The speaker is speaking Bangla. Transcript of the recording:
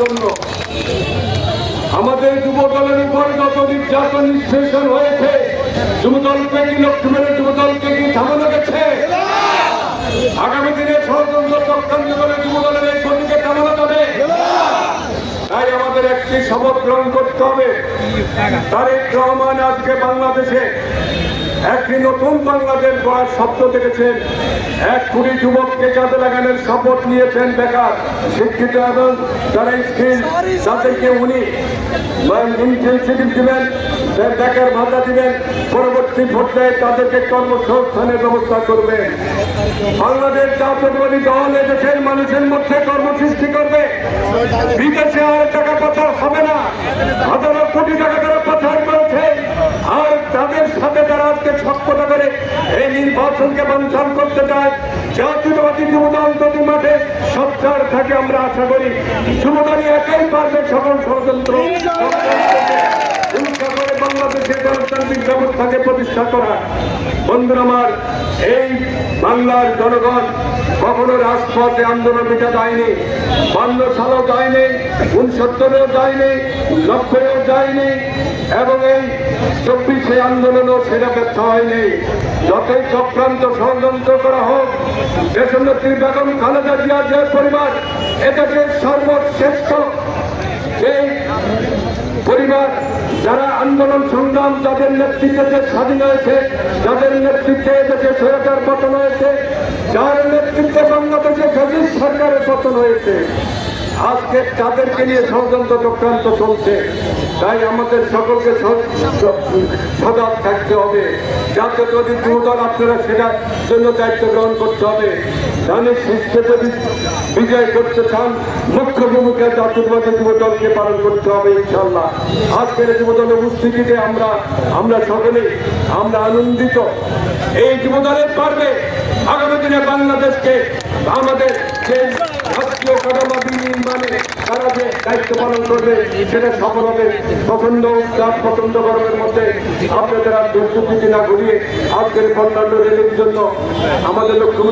জন্য। আমাদের যুব দলের উপর যত নির্যাতন নিষ্পেষণ হয়েছে। যুব দলকে কি লক্ষ্য মেরে যুব দলকে কি থামানো গেছে? আগামী দিনে ষড়যন্ত্র চক্রান্ত করে যুব দলের এই গতিকে থামানো যাবে। তাই আমাদের একটি শপথ গ্রহণ করতে হবে। তারেক রহমান আজকে বাংলাদেশে একটি নতুন বাংলাদেশ গড়ার স্বপ্ন দেখেছেন। এক কোটি যুবককে কাজে লাগানোর শপথ নিয়েছেন বেকার শিক্ষিত এবং যারা স্কিল তাদেরকে উনি ইনটেন্সিটিভ দিবেন বেকার ভাতা দিবেন পরবর্তী পর্যায়ে তাদেরকে কর্মসংস্থানের ব্যবস্থা করবেন বাংলাদেশ জাতীয়তাবাদী দল এদেশের মানুষের মধ্যে কর্মসৃষ্টি করবে। বিদেশে আর টাকা পাচার হবে না। হাজারো কোটি টাকা তারা পাচার করেছে আর তাদের সাথে তারা আজকে সক্ষতা করে এই নির্বাচনকে করতে চায়। জাতীয়তাবাদী যুবদল যদি মাঠে সচ্চার থাকে, আমরা আশা করি যুবদলই একাই পারবে সকল ষড়যন্ত্র। বাংলাদেশের গণতান্ত্রিক ব্যবস্থাকে প্রতিষ্ঠা করা। বন্ধুরা আমার, এই বাংলার জনগণ কখনো রাজপথে আন্দোলন মিটা যায়নি, বান্ন সালও যায়নি উনসত্তরেও যায়নি নব্বইও যায়নি, এবং এই চব্বিশে আন্দোলনও সেটা ব্যর্থ হয়নি যতই চক্রান্ত ষড়যন্ত্র করা হোক, দেশনেত্রী বেগম খালেদা জিয়া যে পরিবার এটাকে সর্বশ্রেষ্ঠ এই পরিবার যারা আন্দোলন সংগ্রাম, যাদের নেতৃত্বে দেশ স্বাধীন হয়েছে, যাদের নেতৃত্বে দেশে সরকার পতন হয়েছে, যার নেতৃত্বে বাংলাদেশে সজিব সরকারের পতন হয়েছে, আজকে তাদেরকে নিয়ে ষড়যন্ত্র চক্রান্ত চলছে। তাই আমাদের সকলকে সজাগ থাকতে হবে। যাতে যদি যুবদল আপনারা সেটার জন্য দায়িত্ব গ্রহণ করতে হবে ধানের শীর্ষে যদি বিজয় করতে চান, মুখ্য ভূমিকা জাতীয়বাদী যুবদলকে পালন করতে হবে ইনশাল্লাহ আজকের যুবদলের উপস্থিতিতে আমরা আমরা সকলেই আমরা আনন্দিত। এই যুবদলের পারবে আগামী দিনে বাংলাদেশকে, আমাদের যে দায়িত্ব পালন করবে গরমের মধ্যে আপনাদের আর না ঘুরিয়ে আজকের রেলের জন্য আমাদের লক্ষ্য